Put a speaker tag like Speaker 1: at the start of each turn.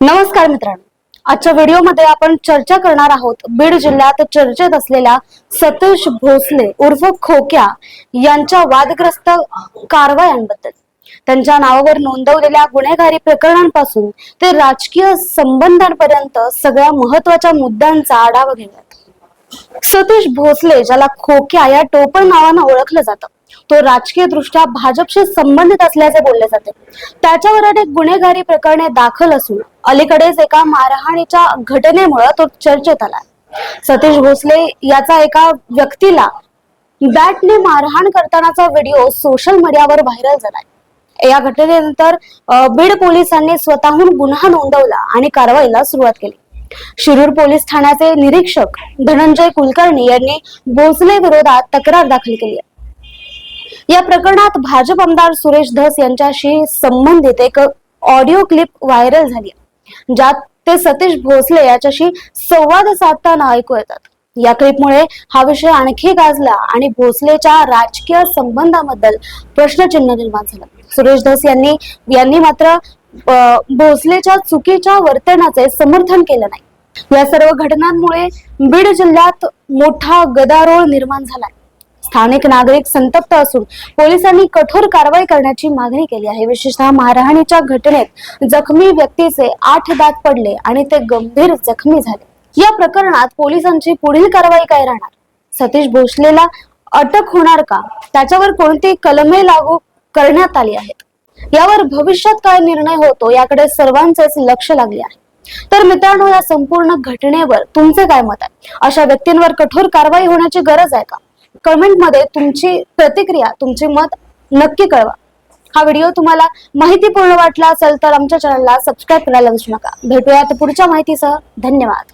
Speaker 1: नमस्कार मित्रांनो. आजच्या व्हिडिओमध्ये आपण चर्चा करणार आहोत बीड जिल्ह्यात चर्चेत असलेल्या सतीश भोसले उर्फ खोक्या यांच्या वादग्रस्त कारवायांबद्दल. त्यांच्या नावावर नोंदवलेल्या गुन्हेगारी प्रकरणांपासून ते राजकीय संबंधांपर्यंत सगळ्या महत्त्वाच्या मुद्द्यांचा आढावा घेऊयात. सतीश भोसले ज्याला खोक्या या टोपण नावानं ओळखलं जातं तो राजकीय दृष्ट्या भाजपशी संबंधित असल्याचे बोलले जाते. त्याच्यावर अनेक गुन्हेगारी प्रकरणे दाखल असून अलीकडेच एका मारहाणीच्या घटनेमुळे तो चर्चेत आला. सतीश भोसले याचा एका व्यक्तीला बॅटने मारहाण करतानाचा व्हिडिओ सोशल मीडियावर व्हायरल झालाय. या घटनेनंतर बीड पोलिसांनी स्वतःहून गुन्हा नोंदवला आणि कारवाईला सुरुवात केली. शिरूर पोलीस ठाण्याचे निरीक्षक धनंजय कुलकर्णी यांनी भोसले विरोधात तक्रार दाखल केली आहे. या प्रकरणात भाजप आमदार सुरेश धस यांच्याशी संबंधित एक ऑडिओ क्लिप व्हायरल झाली ज्यात ते सतीश भोसले याच्याशी संवाद साधताना ऐकू येतात. या क्लिपमुळे हा विषय आणखी गाजला आणि भोसलेच्या राजकीय संबंधाबद्दल प्रश्नचिन्ह निर्माण झालं. सुरेश धस यांनी यांनी मात्र भोसलेच्या चुकीच्या वर्तनाचे समर्थन केलं नाही. या सर्व घटनांमुळे बीड जिल्ह्यात मोठा गदारोळ निर्माण झालाय. स्थानिक नागरिक संतप्त असून पोलिसांनी कठोर कारवाई करण्याची मागणी केली आहे. विशेषतः मारहाणीच्या घटनेत जखमी व्यक्तीचे आठ दात पडले आणि ते गंभीर जखमी झाले. या प्रकरणात पोलिसांची पुढील कारवाई काय राहणार? सतीश भोसलेला अटक होणार का? त्याच्यावर कोणती कलमे लागू करण्यात आली आहेत? यावर भविष्यात काय निर्णय होतो याकडे सर्वांचेच लक्ष लागले आहे. तर मित्रांनो या संपूर्ण घटनेवर तुमचे काय मत आहे? अशा व्यक्तींवर कठोर कारवाई होण्याची गरज आहे का? कमेंटमध्ये तुमची प्रतिक्रिया तुमचे मत नक्की कळवा. हा व्हिडिओ तुम्हाला माहितीपूर्ण वाटला असेल तर आमच्या चॅनलला सबस्क्राईब करायला विसरू नका. भेटूयात पुढच्या माहितीसह. धन्यवाद.